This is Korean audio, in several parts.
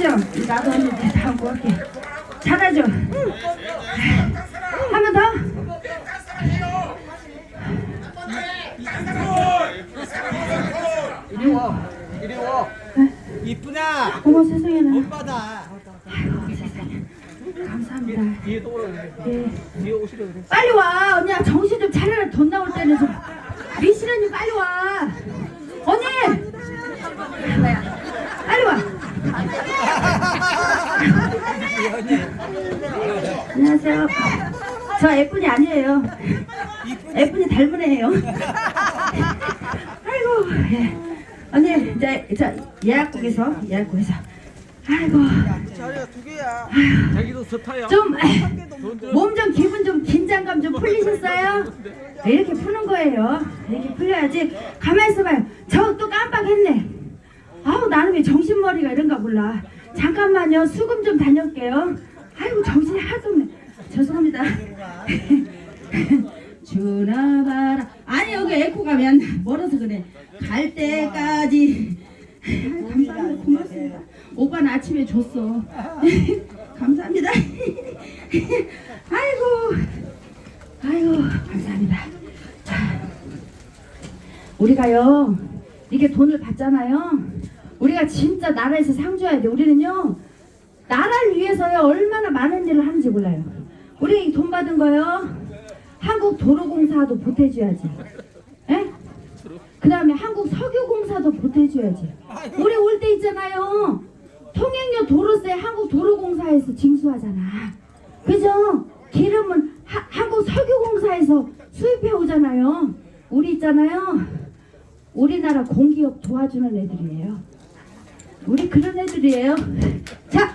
잘하죠? 나도 언니 다음 거 할게. 잘하죠? 한번 더? 이리 와. 이리 와. 이쁘냐? 어머 세상에나. 오빠다. 감사합니다. 뒤에 또 오라 그래. 예. 뒤에 오시려 그래. 빨리 와 언니야 정신 좀 차려라 돈 나올 때는 좀 미실 언니 빨리 와 언니 빨리 와 안녕하세요 저 애뿐이 아니에요 애뿐이 닮은 애예요 아이고 예. 언니 이제 저 예약국에서 예약국에서 아이고 자리가 두 개야. 자기도 좋다요. 좀몸 좀 기분 좀 긴장감 좀 풀리셨어요? 이렇게 푸는 거예요. 이렇게 풀려야지. 가만히 있어봐요. 저 또 깜빡했네. 아우 나는 왜 정신머리가 이런가 몰라. 잠깐만요. 수금 좀 다녀올게요. 아이고 정신이 없네. 죄송합니다. 주나봐라. 아니 여기 에코 가면 멀어서 그래. 갈 때까지. 감사합니다. 고맙습니다. 오빠는 아침에 줬어. 감사합니다. 아이고, 아이고, 감사합니다. 자, 우리가요, 이게 돈을 받잖아요. 우리가 진짜 나라에서 상 줘야 돼. 우리는요, 나라를 위해서요, 얼마나 많은 일을 하는지 몰라요. 우리 이돈 받은 거요, 한국 도로공사도 보태줘야지. 예? 그 다음에 한국 석유공사도 보태줘야지. 우리 올 때 있잖아요. 통행료 도로세 한국 도로공사에서 징수하잖아. 그죠? 기름은 하- 한국 석유공사에서 수입해 오잖아요. 우리 있잖아요. 우리나라 공기업 도와주는 애들이에요. 우리 그런 애들이에요. 자,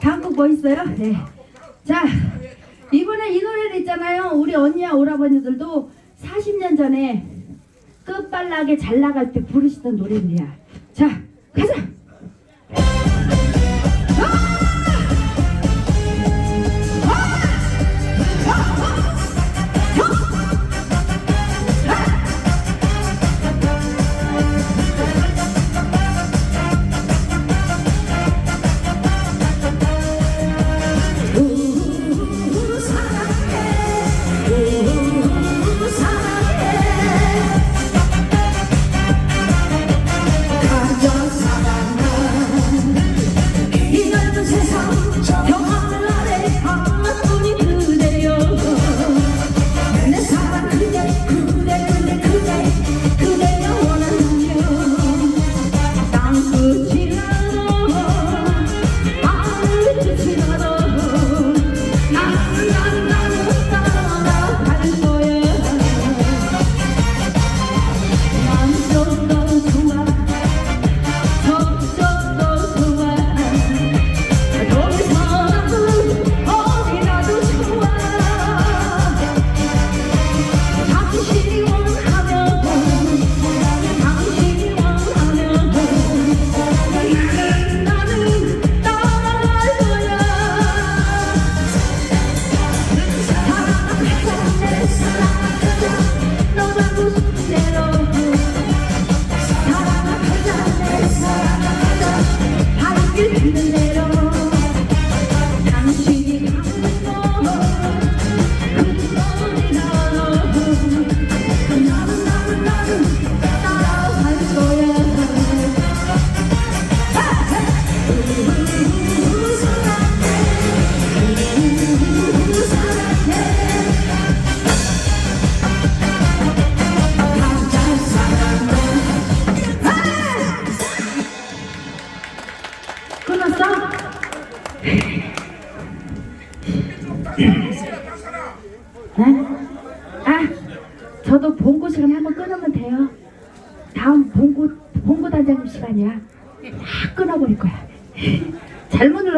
다음 곡뭐 있어요? 네. 자, 이번에 이 노래를 있잖아요. 우리 언니야 오라버니들도 40년 전에 끝발나게 잘 나갈 때 부르시던 노래들이야. 자, 가자. 사랑하자 끝났어? 네? 아, 저도 본고 시간 한번 끊으면 돼요. 다음 본고 본고 단장님 시간이야. 다 끊어버릴 거야. 잘못 눌렀어.